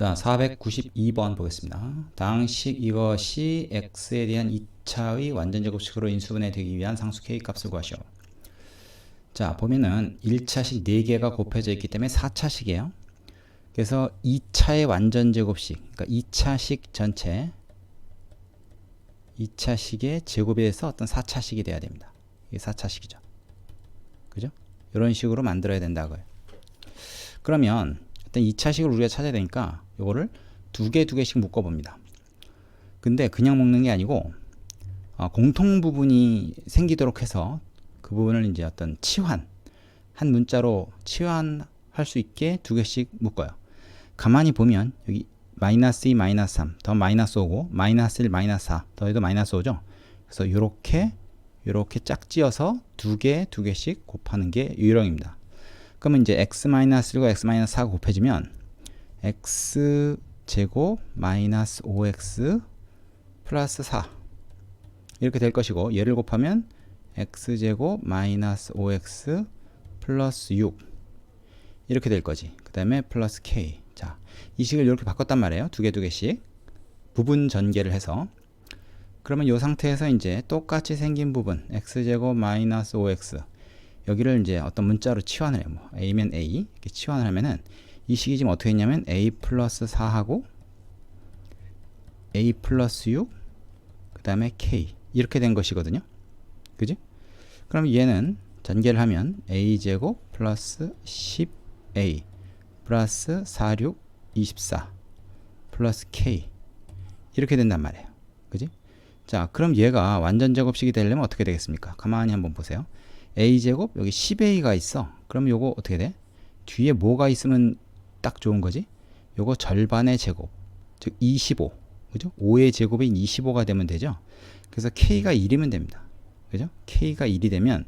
자, 492번 보겠습니다. 당식 이것이 x에 대한 2차의 완전 제곱식으로 인수분해 되기 위한 상수 k 값을 구하시오. 자, 보면은 1차식 4개가 곱해져 있기 때문에 4차식이에요. 그래서 2차의 완전 제곱식, 그러니까 2차식 전체 2차식의 제곱에 대해서 어떤 4차식이 돼야 됩니다. 이게 4차식이죠. 그죠? 이런 식으로 만들어야 된다고요. 그러면 일단 2차식을 우리가 찾아야 되니까 이거를 두 개 두 개씩 묶어 봅니다. 근데 그냥 묶는 게 아니고 어, 공통 부분이 생기도록 해서 그 부분을 이제 어떤 치환 한 문자로 치환할 수 있게 두 개씩 묶어요. 가만히 보면 여기 마이너스 2, 마이너스 3, 더 마이너스 5고 마이너스 1, 마이너스 4, 더해도 마이너스 5죠. 그래서 이렇게 이렇게 짝지어서 두 개, 두 개씩 곱하는 게 유형입니다. 그러면 이제 x-1과 x-4가 곱해지면 x 제곱 마이너스 5x 플러스 4 이렇게 될 것이고 얘를 곱하면 x 제곱 마이너스 5x 플러스 6 이렇게 될 거지. 그 다음에 플러스 k. 자, 이 식을 이렇게 바꿨단 말이에요. 두 개 두 개씩 부분 전개를 해서 그러면 이 상태에서 이제 똑같이 생긴 부분 x 제곱 마이너스 5x 여기를 이제 어떤 문자로 치환을 해요. 뭐 a면 a 이렇게 치환을 하면은 이 식이 지금 어떻게 했냐면 a 플러스 4하고 a 플러스 6, 그 다음에 k 이렇게 된 것이거든요. 그지? 그럼 얘는 전개를 하면 a 제곱 플러스 10a 플러스 4, 6, 24 플러스 k 이렇게 된단 말이에요. 그지? 자, 그럼 얘가 완전 제곱식이 되려면 어떻게 되겠습니까? 가만히 한번 보세요. a제곱 여기 10a가 있어. 그럼 요거 어떻게 돼? 뒤에 뭐가 있으면 딱 좋은 거지? 요거 절반의 제곱. 즉 25. 그죠? 5의 제곱인 25가 되면 되죠? 그래서 k가 1이면 됩니다. 그죠? k가 1이 되면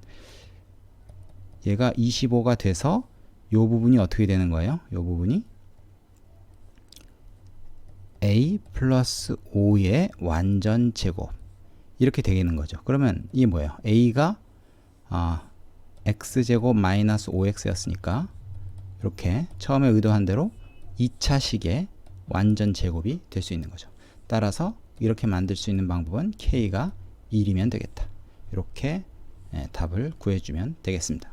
얘가 25가 돼서 요 부분이 어떻게 되는 거예요? 요 부분이 a 플러스 5의 완전 제곱 이렇게 되는 거죠. 그러면 이게 뭐예요? a가 아, x제곱 마이너스 5x였으니까 이렇게 처음에 의도한 대로 2차식의 완전 제곱이 될 수 있는 거죠. 따라서 이렇게 만들 수 있는 방법은 k가 1이면 되겠다. 이렇게 예, 답을 구해주면 되겠습니다.